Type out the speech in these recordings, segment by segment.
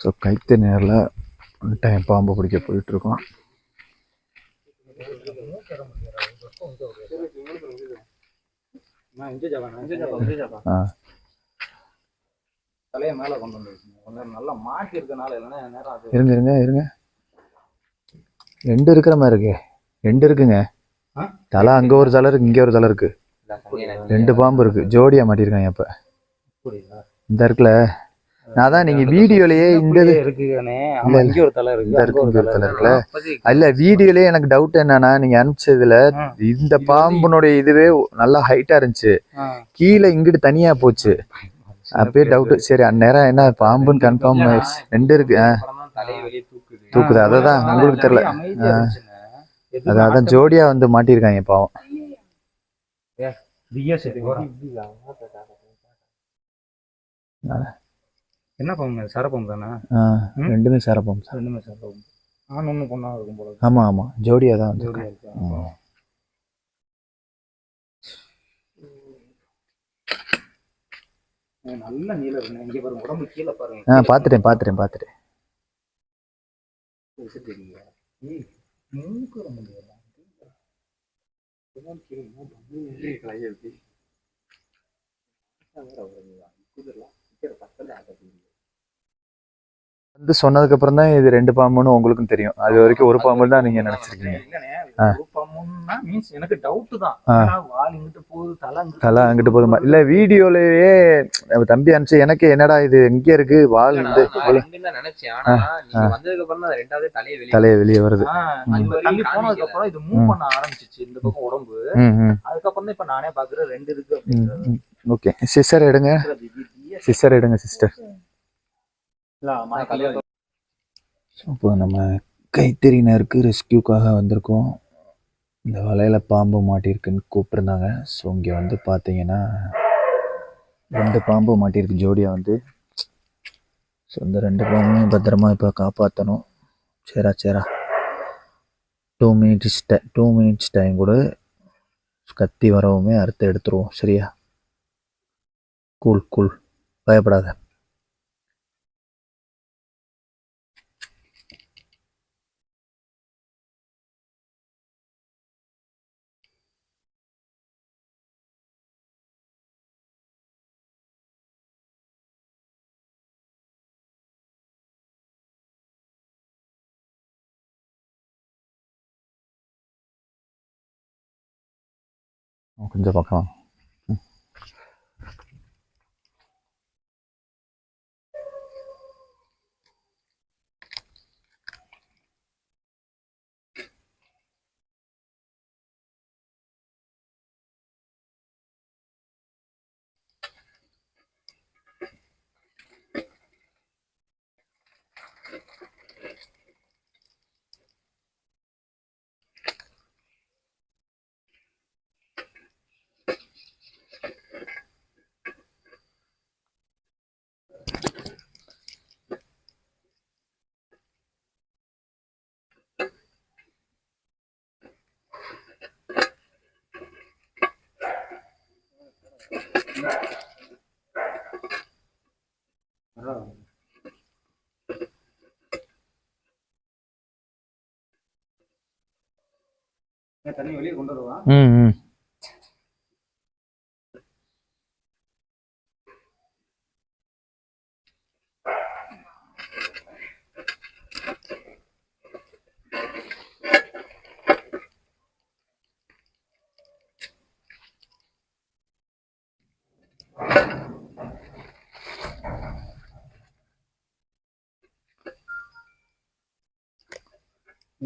So கைத்து நேரில் time பாம்பு பிடிக்க போயிட்டுருக்கோம். ஆ. தலையை மேல கொண்டு வந்துருச்சுங்க கொஞ்சம் நல்லா மாட்டி இருக்கனால இல்லைன்னா நேரம் அது இருங்க இருங்க இருங்க. ரெண்டு இருக்கிற மாதிரி இருக்கு. ரெண்டு இருக்குங்க? தலை அங்கே ஒரு தலை இருக்கு இங்கே ஒரு தலை இருக்கு. ரெண்டு பாம்பு இருக்கு. ஜோடியா மாட்டியிருக்காங்க இப்ப இந்த இருக்குல்ல நான் தான் நீங்க வீடியோலயே இந்த இருக்குல்ல. இல்ல வீடியோலயே எனக்கு டவுட் என்னன்னா நீங்க அனுப்பிச்சதுல இந்த பாம்புனுடைய இதுவே நல்லா ஹைட்டா இருந்துச்சு. கீழே இங்கிட்டு தனியா போச்சு. அப்பயே டவுட் சரி அந்நேரம் என்ன பாம்புன்னு கன்ஃபார்ம் ஆயிடுச்சு. ரெண்டு இருக்கு ஆ, தலையை வெளியே தூக்குது. தூக்குது. அததான் உங்களுக்கு தெரியல. அதான் அதான் ஜோடியா வந்து மாட்டியிருக்காங்க பாவம். BS என்ன பாம்பு? சரப்பாம்பு தானே? ஆ, ம்? ரெண்டுமே சேரப்போம் சார். ரெண்டுமே சரப்பாம்பு. ஆண் ஒண்ணு பொண்ணா இருக்கும் போல ஆமா ஆமா. ஜோடியா தான் வந்து ஜோடியா இருக்கு? நல்ல நீளம் இருக்குண்ணே. இங்க பாருங்க உடம்பு கீழே பாருங்க. ஆ தெரியல. மூக்கு ரொம்ப கீழே. வேற ஒரு இதுதான். குதிரலாம். பக்கத்துல. வந்து சொன்னதுக்கு அப்புறம் தான் இது ரெண்டு பாம்புன்னு உங்களுக்கும் தெரியும். அது வரைக்கும் ஒரு பாம்பு தான் நீங்க நினைச்சிருக்கீங்க. எனக்கு doubt தான். ஆ. ஏன்னா வால் இங்கிட்டு போகுது, தலை அங்கிட்டு போதுமா இல்ல வீடியோலயே தம்பி அனுப்பிச்சு எனக்கு என்னடா இது? எங்க இருக்கு வால் வந்து இவ்வளவு நினைச்சேன். ஆனா நீங்க வந்ததுக்கு அப்புறம் தான் ரெண்டாவது தலையை வெளியே தலைய வெளியே வருது. போனதுக்கு அப்புறம் இது மூவ் பண்ண ஆரம்பிச்சிச்சு இந்த பக்கம் உடம்பு. அதுக்கப்புறம் தான் இப்ப நானே பாக்குறேன் ரெண்டு இருக்கு ஓகே. சிஸ்டர் எடுங்க. சிஸ்டர் எடுங்க சிஸ்டர். இப்போ நம்ம கைத்தறியினருக்கு ரெஸ்கியூக்காக வந்திருக்கோம். இந்த வலையில பாம்பு மாட்டியிருக்குன்னு கூப்பிட்டுருந்தாங்க. ஸோ இங்கே வந்து பார்த்தீங்கன்னா ரெண்டு பாம்பு மாட்டியிருக்கு. ஜோடியாக வந்து. ஸோ இந்த ரெண்டு பாம்பையும் பத்திரமா இப்போ காப்பாற்றணும் சரிடா சரிடா டூ மினிட்ஸ் டை டூ மினிட்ஸ் டைம் கூட கத்தி வரவுமே அறுத்து எடுத்துருவோம். சரியா? கூல் கூல் பயப்படாத. கொஞ்சம் பக்கம் வாங்க. ம். தண்ணி வெளியே கொண்டு வருவான்.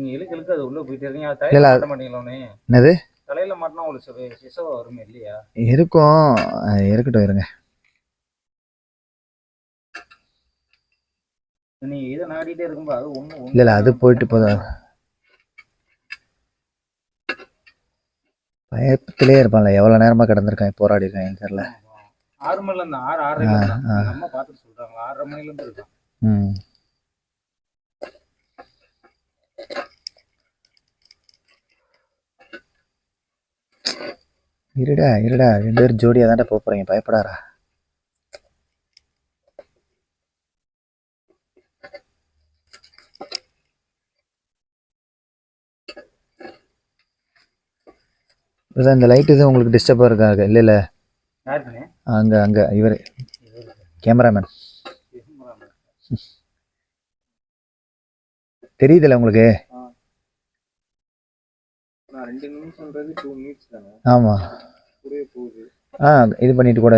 நீங்க இழுக்க இழுக்க அது உள்ள போயிட்டே இருக்கீங்க தலையில மாட்ட மாட்டீங்களோனே என்னது? தலையில மாட்டினா உங்களுக்கு சிவ- சிசவா வருமே இல்லையா? இருக்கும். இருக்கட்டும் இருங்க. நீங்க இதை நாடிட்டே இருக்கும்போது அது ஒண்ணு இல்ல இல்ல அது போயிட்டு போதும். பயத்திலே இருப்பான்ல எவ்வளவு நேரமா கிடந்திருக்கான் போராடி இருக்கான் தெரியல ஆறு மணில இருந்து ஆறு ஆறரை ஆ, தான். ஆ. நம்ம பார்த்துட்டு சொல்றாங்க ஆறரை மணில இருந்து இருக்கான். இருடா இருடா. ரெண்டு பேரும் ஜோடியாக தாண்டா போக போகிறீங்க பயப்படாரா சார் இந்த லைட் இது உங்களுக்கு டிஸ்டர்பாக இருக்காங்க இல்லை இல்லை. அங்கே அங்கே. இவர். கேமராமேன் தெரியுதுல்ல உங்களுக்கு? ரெண்டு நிமிஷம்ன்றது டூ மினிட்ஸ் தானே? ஆமாம் போகுது. ஆ இது பண்ணிட்டு கூட.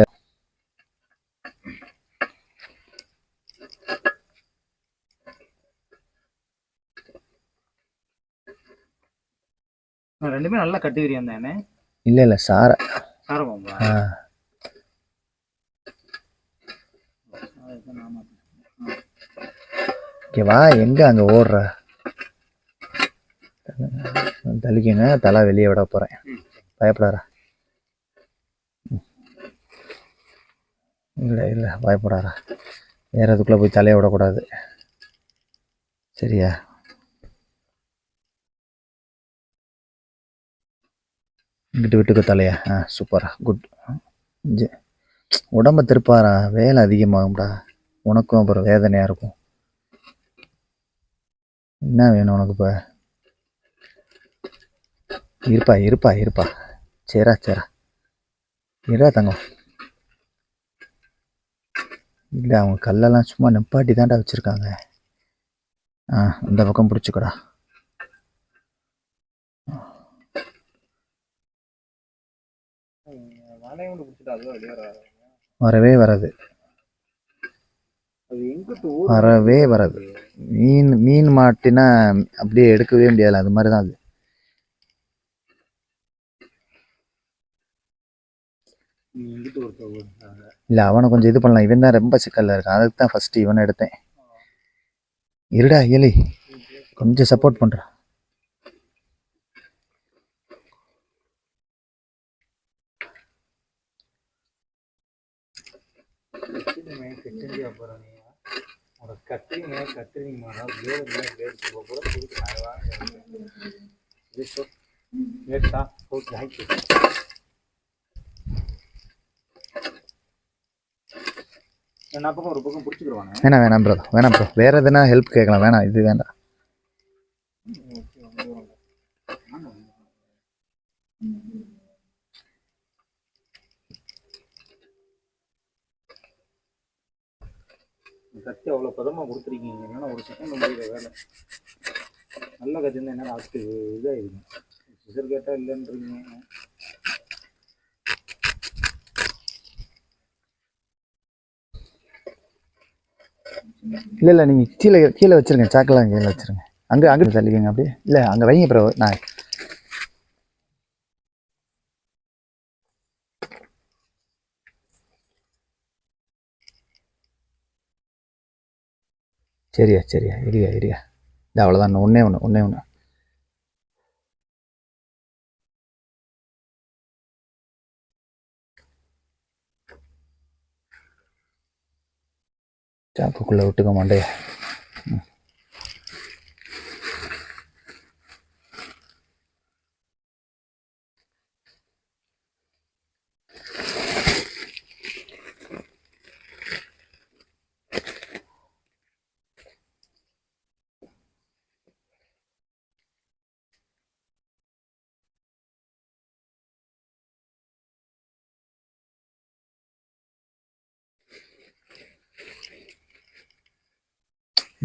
நான் ரெண்டுமே நல்லா கட்டுவிரியம் தானே இல்லை இல்லை சாரை. சாரமாம்பா ஆ. ஓகே வா எங்கே அங்கே ஓடுற? தள்ளிக்கங்க தலை வெளியே விட போகிறேன் பயப்படாரா இல்லை இல்லை பயப்படாரா வேற அதுக்குள்ளே போய் தலையை விடக்கூடாது. சரியா? இங்கிட்டு விட்டுக்க தலையா. ஆ சூப்பரா குட். உடம்ப திருப்பாரா? வேலை அதிகமாகும்டா. உனக்கும் அப்புறம் வேதனையாக இருக்கும். என்ன வேணும் உனக்கு இப்போ? இருப்பா இருப்பா இருப்பா. சேரா சேரா. இருடா தங்கம்? இல்லை அவங்க கல்லெல்லாம் சும்மா நிப்பாட்டி தான்டா வச்சுருக்காங்க. ஆ இந்த பக்கம் பிடிச்சிக்கடா. வரவே வராது. வரவே வராது. மீன் மீன் மாட்டினா அப்படியே எடுக்கவே முடியாது அது மாதிரி தான் அது நீ எங்கிட்டு ஒருத்த ஊர் இல்லை அவனை கொஞ்சம் இது பண்ணலாம். இவன் தான் ரொம்ப சிக்கல்ல இருக்கான். அதுக்கு தான் ஃபஸ்ட்டு இவனை எடுத்தேன். இருடா எலி கொஞ்சம் சப்போர்ட் பண்ணுறான் கட்டிங்க அப்புறம் நீ உனக்கு கட்டுறீங்க கட்டுறீங்கம்மா வேறு வேறு கூட கொடுத்து நான் வாங்க வேட்டா ஓகே ஆயிடுச்சு நான் பக்கம் ஒரு பக்கம் பிடிச்சிக்கிடுவாங்க வேணாம் வேணாம் ப்ரோ வேணாம் ப்ரோ வேறு எதுனா ஹெல்ப் கேட்கலாம். வேணாம் இது வேண்டாம். கத்தி அவ்வளோ பதமாக கொடுத்துருக்கீங்க. என்னன்னா ஒரு செகண்ட் முடியல வேலை. நல்ல கத்தி இருந்தால் என்ன லாஸ்ட்டு இதாகிடுங்க சிசர் கேட்டால் இல்லைன்றீங்க. இல்லை இல்லை நீங்கள் கீழே கீழே வச்சுருங்க. சாக்கெல்லாம் கீழே வச்சுருங்க. அங்கே அங்கே தள்ளிக்கங்க அப்படியே. இல்லை அங்கே வைங்க ப்ரோ நான் சரியா சரியா. இரியா இரியா இது அவ்வளோதான் ஒன்றே ஒன்று ஒன்றே ஒன்று சாப்புக்குள்ளே விட்டுக்க மாட்டேன்.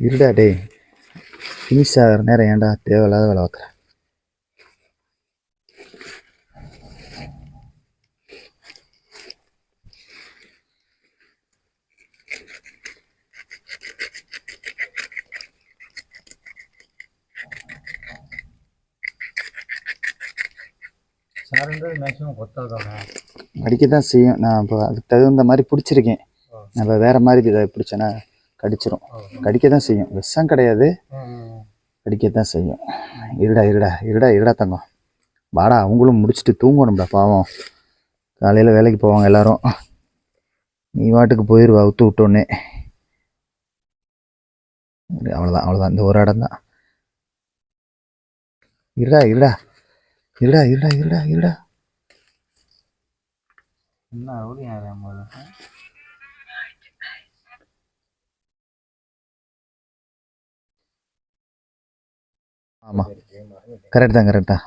இருடா டேய். ஃபினிஷ் ஆகிற நேரம் ஏன்டா தேவையில்லாத வேலை பார்க்குற? சாருன்றது மேக்ஸிமம் கொத்ததானே அடிக்க தான் செய்யும். நான் இப்போ அதுக்கு தகுந்த மாதிரி பிடிச்சிருக்கேன். நம்ம வேறு மாதிரி இதை பிடிச்சேன்னா கடிச்சிரும். கடிக்க தான் செய்யும். விஷம் கிடையாது. கடிக்க தான் செய்யும். இருடா இருடா இருடா இருடா தங்கம். வாடா அவங்களும் முடிச்சுட்டு தூங்கணும்டா பாவம். காலையில் வேலைக்கு போவாங்க எல்லாரும். நீ வாட்டுக்கு போயிடுவா அவுத்து விட்டோன்னே. அவ்வளோதான் அவ்வளோதான் இந்த ஒரு இடம் தான் இருடா இருடா. இருடா இருடா இருடா இருடா. என்ன ஆமாம் கரெக்ட் தான் கரெக்ட் தான்.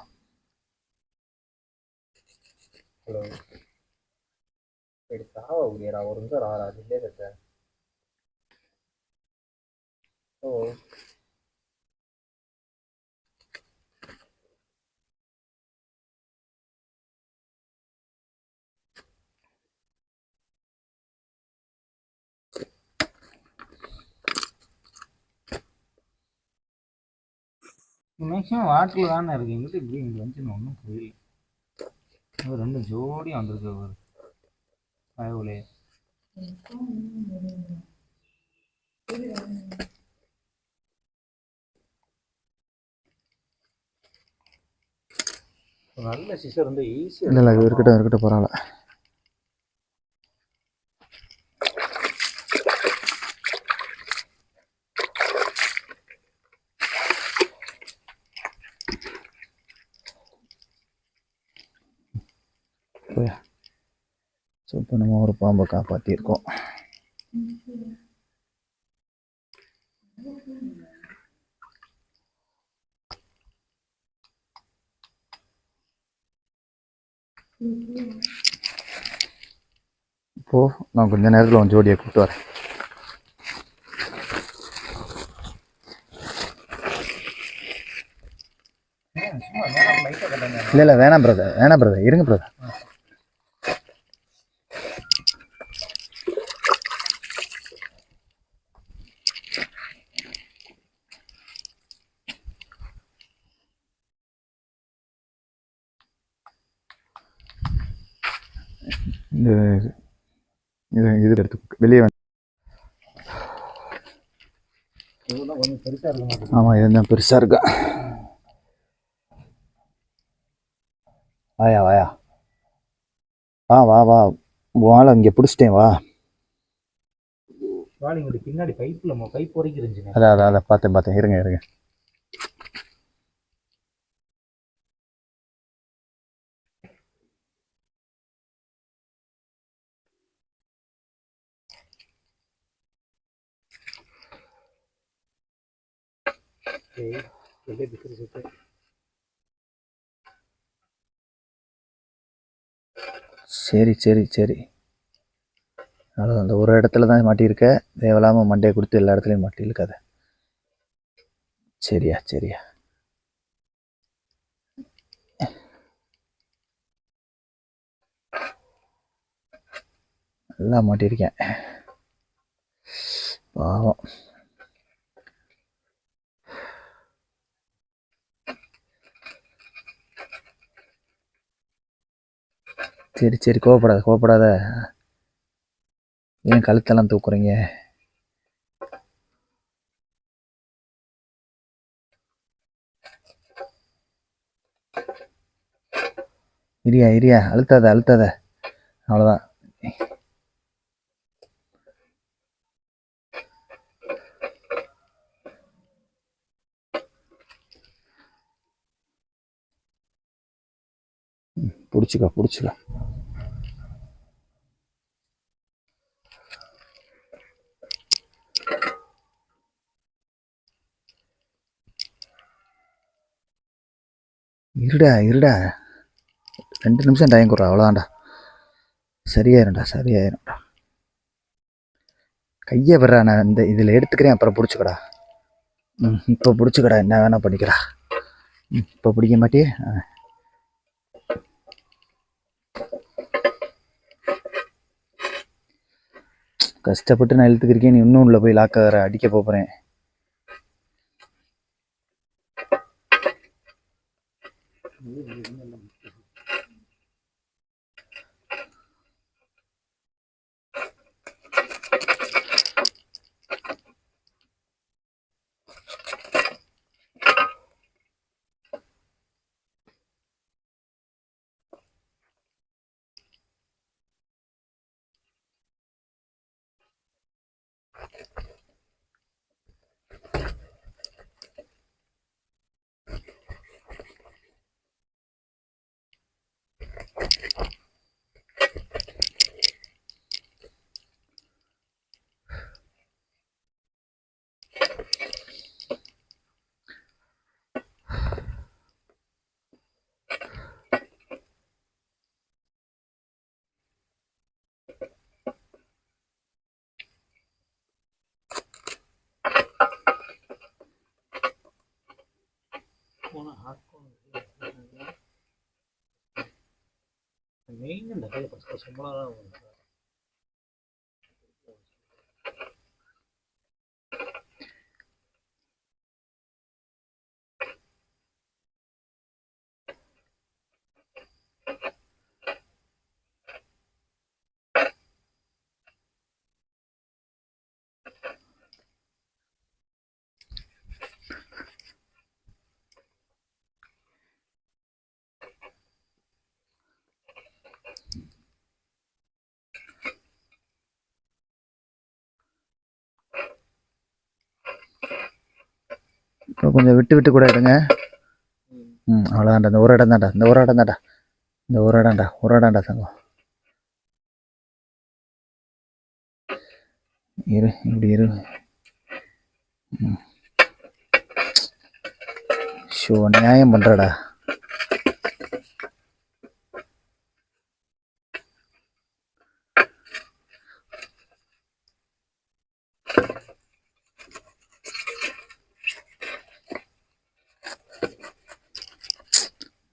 ஹலோ. எடுத்தாவா உயரா ஒரு நிமிஷம் ஆறாது இல்லே தட்ட ஓ மேக்ஸிமம் வாட்டில் தானே இருக்கு. எங்கிட்ட இப்படி இங்கே வந்து ஒன்றும் புரியல. ரெண்டு ஜோடியும் வந்திருக்கு ஒரு பயவுலே நல்ல சிசர் வந்து ஈஸியாக இல்லை இல்லை இருக்கட்டும் இருக்கட்டும் பரவாயில்ல போயா ஸோ இப்போ நம்ம ஒரு பாம்பை காப்பாற்றியிருக்கோம் இப்போ நான் கொஞ்ச நேரத்தில் உன் ஜோடியை கூப்பிட்டு வரேன். இல்லை இல்லை வேணாம் பிரதர் வேணாம் பிரதர் இருங்க பிரதர் இந்த இது இது எடுத்து வெளியே ஆமாம் இதுதான் பெருசாக இருக்கா? வாயா வாயா. வா வா வா. வாழை இங்கே பிடிச்சிட்டேன் வா. பின்னாடி பைப்பில் பைப் வரைக்கும் இருந்துச்சுங்க அதான் அதான் அதை பார்த்தேன் பார்த்தேன். இருங்க இருங்க. சரி சரி சரி. சரி அவ்வளோ அந்த ஒரு இடத்துல தான் மாட்டியிருக்க. தேவையில்லாமல் மண்டையை கொடுத்து எல்லா இடத்துலையும் மாட்டியிருக்காத. சரியா சரியா. நல்லா மாட்டியிருக்கேன். பாவம். சரி சரி கோவப்படாத கோவப்படாத. ஏன் கழுத்தெல்லாம் தூக்குறீங்க? இரியா இரியா அழுத்தாத அழுத்தாத. அவ்வளோதான் பிடிச்சிக்கோ பிடிச்சிக்கோ. இருடா இருடா. ரெண்டு நிமிஷம் டைம் கொடுறா அவ்வளோதான்டா சரியாயிரும்டா சரியாயிரும்டா. கையை விடுறா நான் இந்த இதில் எடுத்துக்கிறேன் அப்புறம் பிடிச்சிக்கடா. ம் இப்போ பிடிச்சிக்கடா என்ன வேணால் பண்ணிக்கடா. ம் இப்போ பிடிக்க மாட்டியே? ஆ. கஷ்டப்பட்டு நான் இழுத்துக்கிறேன் நீ இன்னும் உள்ள போய் லாக்க வர அடிக்க போகிறேன் 你为什么那 மெயின் இந்த கையில் ஃபஸ்ட்டு சும்மா தான் அப்புறம் கொஞ்சம் விட்டு விட்டு கூட எடுங்க. ம் அவ்வளோதான்டா இந்த ஒரு இடம் தான்டா இந்த ஒரு இடம் தான்டா இந்த ஒரு இடம்டா. ஒரு இடம்டா தங்கம் இரு இப்படி இரு. ஷோ நியாயம் பண்ணுறடா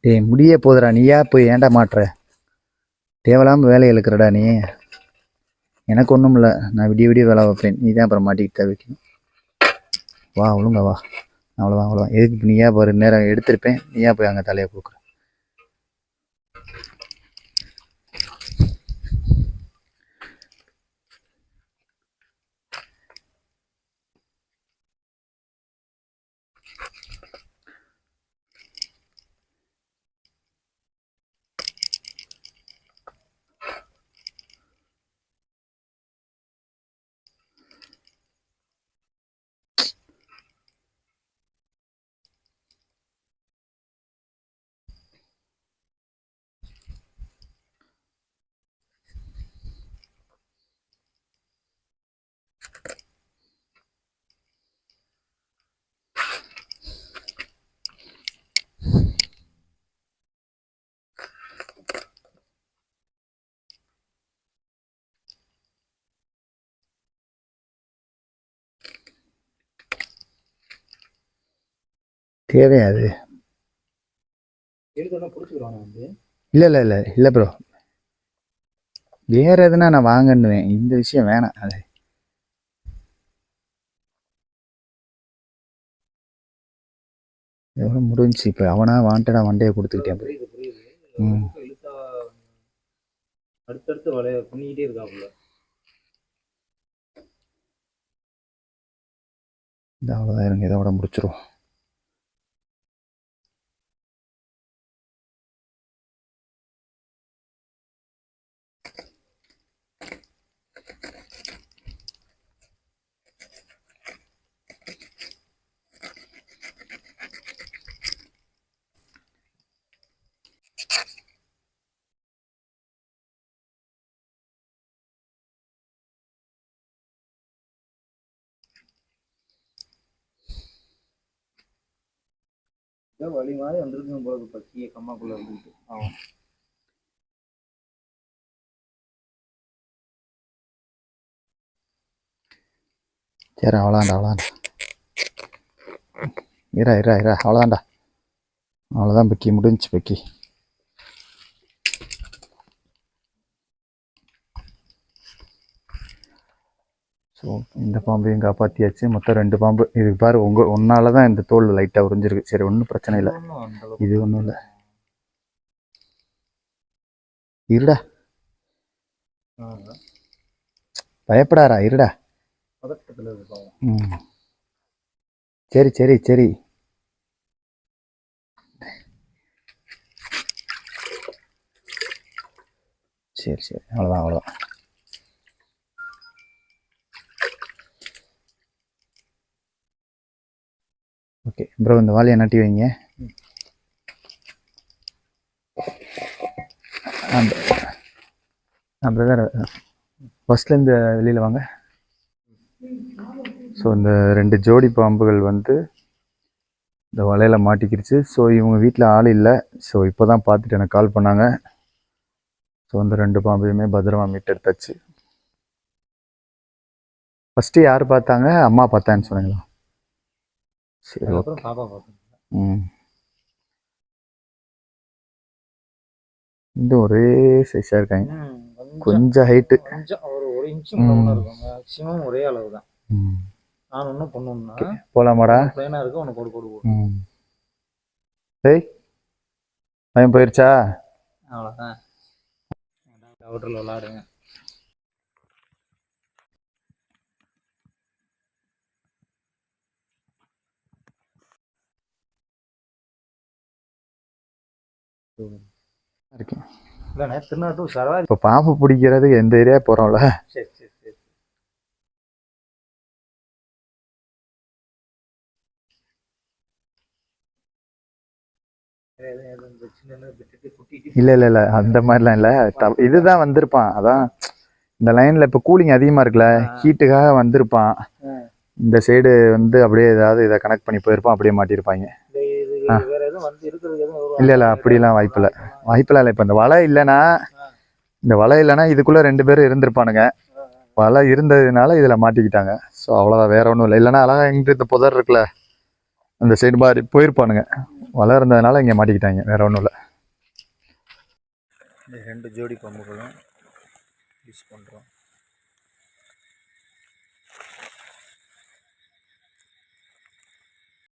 டேய் முடிய போதுடா நீயா போய் ஏன்டா மாட்டுற? தேவையில்லாமல் வேலையை இழுக்கிறடா நீ. எனக்கு ஒன்றும் இல்லை. நான் விடிய விடிய வேலை வைப்பேன் நீ தான் அப்புறம் மாட்டிக்கிட்டு வைக்கணும். வா ஒழுங்கா வா. அவ்வளோதான் அவ்வளோதான் எதுக்கு நீயா பாரு நேரம் எடுத்திருப்பேன். நீயா போய் அங்கே தலையை கொடுக்குற தேவையா அது இல்லை இல்லை இல்லை இல்லை ப்ரோ வேற எதுனா நான் வாங்கன்னுவேன். இந்த விஷயம் வேணாம். அது. எவ்வளோ முடிஞ்சுச்சு இப்போ? அவனா வாண்டடா வண்டையை கொடுத்துக்கிட்டேன் ம். அடுத்தடுத்து வளைய பண்ணிக்கிட்டே இருக்காப்புல. இந்த அவ்வளோதான் இருங்க. இதோட முடிச்சிரும் ஏதோ வழி மாதிரி வந்துருக்கும் போல பக்கிய கம்மாக்குள்ள இருந்துட்டு ஆமாம் சரி அவ்வளோதாண்டா அவ்வளோதாண்டா இரா இரா இரா அவ்வளோதாண்டா அவ்வளோதான் பக்கி முடிஞ்சுச்சு பக்கி. ஸோ இந்த பாம்பையும் காப்பாற்றியாச்சு மொத்தம் ரெண்டு பாம்பு. இதுக்கு பாரு உங்கள் ஒன்னால தான் இந்த தோல் லைட்டாக உறிஞ்சிருக்கு. சரி ஒன்றும் பிரச்சனை இல்லை. இது ஒன்றும் இல்லை. இருடா. பயப்படாரா இருடா. ம். சரி சரி சரி. சரி சரி. அவ்வளோதான் அவ்வளோதான் ஓகே ப்ரோ இந்த வாலியை நட்டி வைங்க. அந்த பிரதர் ஃபஸ்ட்லேருந்து வெளியில் வாங்க. ஸோ இந்த ரெண்டு ஜோடி பாம்புகள் வந்து இந்த வலையில் மாட்டிக்கிடுச்சு ஸோ இவங்க வீட்டில் ஆள் இல்லை. ஸோ இப்போ தான் பார்த்துட்டு எனக்கு கால் பண்ணாங்க. ஸோ இந்த ரெண்டு பாம்பையுமே பத்திரமா மீட்டெடுத்தாச்சு ஃபஸ்ட்டு யார் பார்த்தாங்க? அம்மா பார்த்தான்னு சொன்னீங்களா? சரி ஓகே பாப்பா ம். இந்த ஒரே சைஸா இருக்காங்க. கொஞ்சம் ஹைட் கொஞ்சம் ஒரு ஒரு முன்ன இருக்கும். மேக்ஸிமம் ஒரே அளவு தான். நான் ஒன்றும் பண்ணுன்னா போலாமாடா? பிளேனா இருக்கு உனக்கு கொடு கொடு டேய் பயம் போயிருச்சா? அவ்வளவுதான். அவுட்டரில் விளையாடுங்க. இருக்கேன். இல்லைண்ணே இப்போ பாம்பு பிடிக்கிறதுக்கு எந்த ஏரியா போகிறோம்ல சரி சரி சரி. குட்டிட்டு இல்லை இல்லை இல்லை அந்த மாதிரிலாம் இல்லை. இதுதான் வந்திருப்பான். அதான் இந்த லைனில் இப்போ கூலிங் அதிகமாக இருக்குல்ல. ஹீட்டுக்காக வந்திருப்பான். இந்த சைடு வந்து அப்படியே ஏதாவது இதை கனெக்ட் பண்ணி போயிருப்பான் அப்படியே ஆ. வேற எதுவும் வந்து இல்லை இல்லை அப்படிலாம் வாய்ப்பு இல்லை வாய்ப்பெல்லாம் இல்லை. இப்போ இந்த வலை இல்லைன்னா இந்த வலை இல்லைன்னா இதுக்குள்ளே ரெண்டு பேரும் இருந்திருப்பானுங்க. வலை இருந்ததுனால இதில் மாட்டிக்கிட்டாங்க. ஸோ அவ்வளோதான் வேற ஒன்றும் இல்லை. இல்லைன்னா அழகாக எங்கிட்ட இந்த புதர் இருக்குல்ல அந்த சைடு மாதிரி போயிருப்பானுங்க. வலை இருந்ததுனால இங்கே மாட்டிக்கிட்டாங்க. வேற ஒன்றும் இல்லை. ரெண்டு ஜோடி பம்புகளும் யூஸ் பண்ணுறோம்